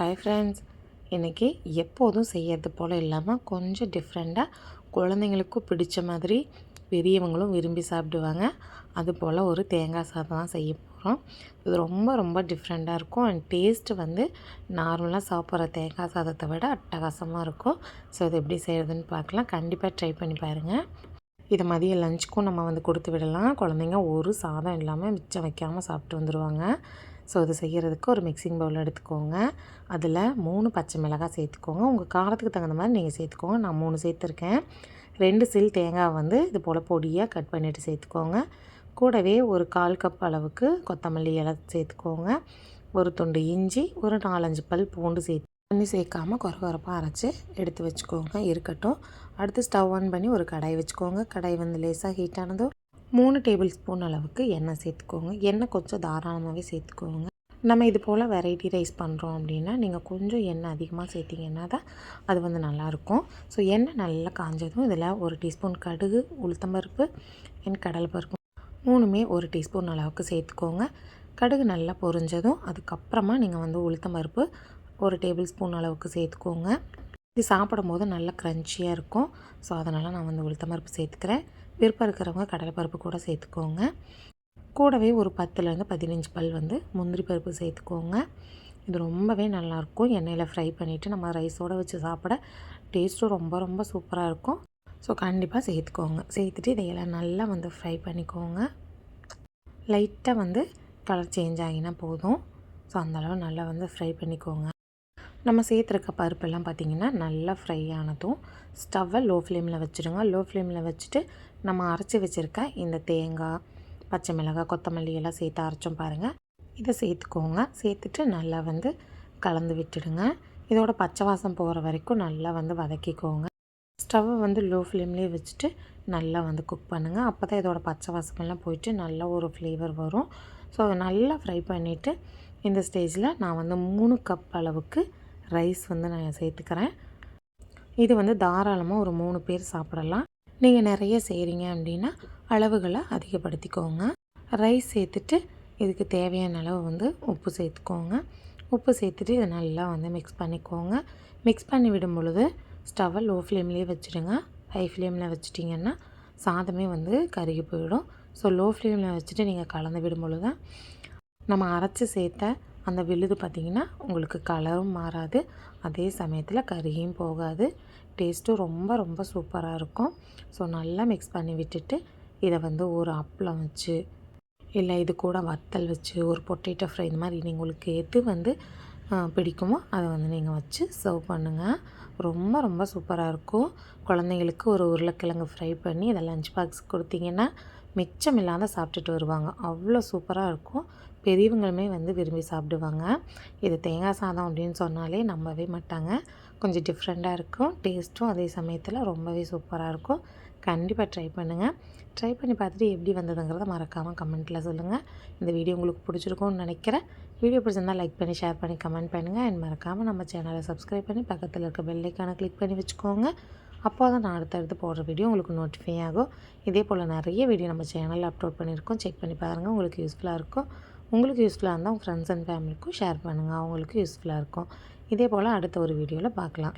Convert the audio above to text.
Hi friends இன்றைக்கி எப்போதும் செய்யறது போல் இல்லாமல் கொஞ்சம் டிஃப்ரெண்ட்டாக குழந்தைங்களுக்கும் பிடிச்ச மாதிரி பெரியவங்களும் விரும்பி சாப்பிடுவாங்க. அது போல் ஒரு தேங்காய் சாதம் தான் செய்ய போகிறோம் இது ரொம்ப ரொம்ப டிஃப்ரெண்ட்டாக இருக்கும். அண்ட் டேஸ்ட்டு வந்து நார்மலாக சாப்பிட்ற தேங்காய் சாதத்தை விட அட்டகாசமாக இருக்கும். ஸோ இது எப்படி செய்கிறதுன்னு பார்க்கலாம். கண்டிப்பாக ட்ரை பண்ணி பாருங்கள் இதை மதிய லஞ்சுக்கும் நம்ம வந்து கொடுத்து விடலாம். குழந்தைங்க ஒரு சாதம் இல்லாமல் மிச்சம் வைக்காமல் சாப்பிட்டு வந்துடுவாங்க ஸோ இது செய்கிறதுக்கு ஒரு மிக்சிங் பவுல் எடுத்துக்கோங்க. அதில் மூணு பச்சை மிளகாய் சேர்த்துக்கோங்க. உங்கள் காரத்துக்கு தகுந்த மாதிரி நீங்கள் சேர்த்துக்கோங்க. நான் மூணு சேர்த்துருக்கேன். ரெண்டு சில் தேங்காய் வந்து இது போல் பொடியாக கட் பண்ணிவிட்டு சேர்த்துக்கோங்க. கூடவே ஒரு கால் கப் அளவுக்கு கொத்தமல்லி இலை சேர்த்துக்கோங்க. ஒரு துண்டு இஞ்சி ஒரு நாலஞ்சு பல் பூண்டு சேர்த்து தண்ணி சேர்க்காமல் குறகுறப்பாக அரைச்சி எடுத்து வச்சுக்கோங்க. இருக்கட்டும். அடுத்து ஸ்டவ் ஆன் பண்ணி ஒரு கடாய் வச்சுக்கோங்க. கடாய் வந்து லேசாக ஹீட் ஆனதும் மூணு டேபிள் ஸ்பூன் அளவுக்கு எண்ணெய் சேர்த்துக்கோங்க. எண்ணெய் கொஞ்சம் தாராளமாகவே சேர்த்துக்கோங்க. நம்ம இது போல் வெரைட்டி ரைஸ் பண்ணுறோம் அப்படின்னா நீங்கள் கொஞ்சம் எண்ணெய் அதிகமாக சேர்த்திங்கன்னா தான் அது வந்து நல்லாயிருக்கும். ஸோ எண்ணெய் நல்லா காஞ்சதும் இதில் ஒரு டீஸ்பூன் கடுகு உளுத்தம்பருப்பு கடலை கடலைப்பருப்பு மூணுமே ஒரு டீஸ்பூன் அளவுக்கு சேர்த்துக்கோங்க. கடுகு நல்லா பொரிஞ்சதும் அதுக்கப்புறமா நீங்கள் வந்து உளுத்தம்பருப்பு ஒரு டேபிள் ஸ்பூன் அளவுக்கு சேர்த்துக்கோங்க. இது சாப்பிடும்போது நல்லா க்ரன்ச்சியாக இருக்கும். ஸோ அதனால் நான் வந்து உளுத்தம்பருப்பு சேர்த்துக்கிறேன். விருப்பம் இருக்கிறவங்க கடலைப்பருப்பு கூட சேர்த்துக்கோங்க. கூடவே ஒரு பத்துலேருந்து பதினஞ்சு பல் வந்து முந்திரி பருப்பு சேர்த்துக்கோங்க. இது ரொம்பவே நல்லாயிருக்கும். எண்ணெயில் ஃப்ரை பண்ணிவிட்டு நம்ம ரைஸோடு வச்சு சாப்பிட டேஸ்ட்டும் ரொம்ப ரொம்ப சூப்பராக இருக்கும். ஸோ கண்டிப்பாக சேர்த்துக்கோங்க. சேர்த்துட்டு இதையெல்லாம் நல்லா வந்து ஃப்ரை பண்ணிக்கோங்க. லைட்டாக வந்து கலர் சேஞ்ச் ஆகினா போதும். ஸோ அந்தளவு நல்லா வந்து ஃப்ரை பண்ணிக்கோங்க. நம்ம சேர்த்துருக்க பருப்பெல்லாம் பார்த்திங்கன்னா நல்லா ஃப்ரை ஆனதும் ஸ்டவ்வை லோ ஃப்ளேமில் வச்சுடுங்க லோ ஃப்ளேமில் வச்சுட்டு நம்ம அரைச்சி வச்சுருக்க இந்த தேங்காய் பச்சை மிளகாய் கொத்தமல்லி எல்லாம் சேர்த்து அரைச்சோம் பாருங்கள் இதை சேர்த்துக்கோங்க. சேர்த்துட்டு நல்லா வந்து கலந்து விட்டுடுங்க. இதோட பச்சை வாசம் போகிற வரைக்கும் நல்லா வந்து வதக்கிக்கோங்க. ஸ்டவ்வை வந்து லோ ஃப்ளேம்லேயே வச்சுட்டு நல்லா வந்து குக் பண்ணுங்கள் அப்போ தான் இதோட பச்சை வாசமெல்லாம் போயிட்டு நல்லா ஒரு ஃப்ளேவர் வரும். ஸோ அதை நல்லா ஃப்ரை பண்ணிவிட்டு இந்த ஸ்டேஜில் நான் வந்து மூணு கப் அளவுக்கு ரைஸ் வந்து நான் சேர்த்துக்கிறேன். இது வந்து தாராளமாக ஒரு மூணு பேர் சாப்பிடலாம். நீங்கள் நிறைய செய்கிறீங்க அப்படின்னா அளவுகளை அதிகப்படுத்திக்கோங்க. ரைஸ் சேர்த்துட்டு இதுக்கு தேவையான அளவு வந்து உப்பு சேர்த்துக்கோங்க. உப்பு சேர்த்துட்டு இதை நல்லா வந்து மிக்ஸ் பண்ணிக்கோங்க. மிக்ஸ் பண்ணி விடும் பொழுது ஸ்டவ்வை லோ ஃப்ளேம்லேயே வச்சுடுங்க. ஹை ஃப்ளேமில் வச்சுட்டிங்கன்னா சாதமே வந்து கருகி போயிடும். ஸோ லோ ஃப்ளேமில் வச்சுட்டு நீங்கள் கலந்து விடும் பொழுது தான் நம்ம அரைச்சி சேர்த்த அந்த விழுது பார்த்திங்கன்னா உங்களுக்கு கலரும் மாறாது. அதே சமயத்தில் கருகியும் போகாது. டேஸ்ட்டும் ரொம்ப ரொம்ப சூப்பராக இருக்கும். ஸோ நல்லா மிக்ஸ் பண்ணி விட்டுட்டு இதை வந்து ஒரு அப்பளம் வச்சு இல்லை இது கூட வத்தல் வச்சு ஒரு பொட்டேட்டோ ஃப்ரை இந்த மாதிரி நீங்கள் உங்களுக்கு எது வந்து பிடிக்குமோ அதை வந்து நீங்கள் வச்சு சர்வ் பண்ணுங்கள் ரொம்ப ரொம்ப சூப்பராக இருக்கும். குழந்தைங்களுக்கு ஒரு உருளைக்கிழங்கு ஃப்ரை பண்ணி இதை லஞ்ச் பாக்ஸ் கொடுத்தீங்கன்னா மிச்சம் இல்லாத சாப்பிட்டுட்டு வருவாங்க. அவ்வளோ சூப்பராக இருக்கும். பெரியவங்களுமே வந்து விரும்பி சாப்பிடுவாங்க. இது தேங்காய் சாதம் அப்படின்னு சொன்னாலே நம்பவே மாட்டாங்க. கொஞ்சம் டிஃப்ரெண்ட்டாக இருக்கும். டேஸ்ட்டும் அதே சமயத்தில் ரொம்பவே சூப்பராக இருக்கும். கண்டிப்பாக ட்ரை பண்ணுங்கள் ட்ரை பண்ணி பார்த்துட்டு எப்படி வந்ததுங்கிறத மறக்காமல் கமெண்ட்டில் சொல்லுங்கள் இந்த வீடியோ உங்களுக்கு பிடிச்சிருக்கும்னு நினைக்கிறேன். வீடியோ பிடிச்சிருந்தால் லைக் பண்ணி ஷேர் பண்ணி கமெண்ட் பண்ணுங்கள் அண்ட் மறக்காமல் நம்ம சேனலை சப்ஸ்கிரைப் பண்ணி பக்கத்தில் இருக்க பெல்லைக்கான கிளிக் பண்ணி வச்சுக்கோங்க. அப்போ தான் நான் அடுத்தடுத்து போடுற வீடியோ உங்களுக்கு நோட்டிஃபை ஆகும். இதே போல் நிறைய வீடியோ நம்ம சேனலில் அப்லோட் பண்ணியிருக்கோம். செக் பண்ணி பாருங்கள் உங்களுக்கு யூஸ்ஃபுல்லாக இருக்கும். உங்களுக்கு யூஸ்ஃபுல்லாக இருந்தால் உங்கள் ஃப்ரெண்ட்ஸ் அண்ட் ஃபேமிலிக்கும் ஷேர் பண்ணுங்கள் அவங்களுக்கு யூஸ்ஃபுல்லாக இருக்கும். இதே போல் அடுத்த ஒரு வீடியோவில் பார்க்கலாம்.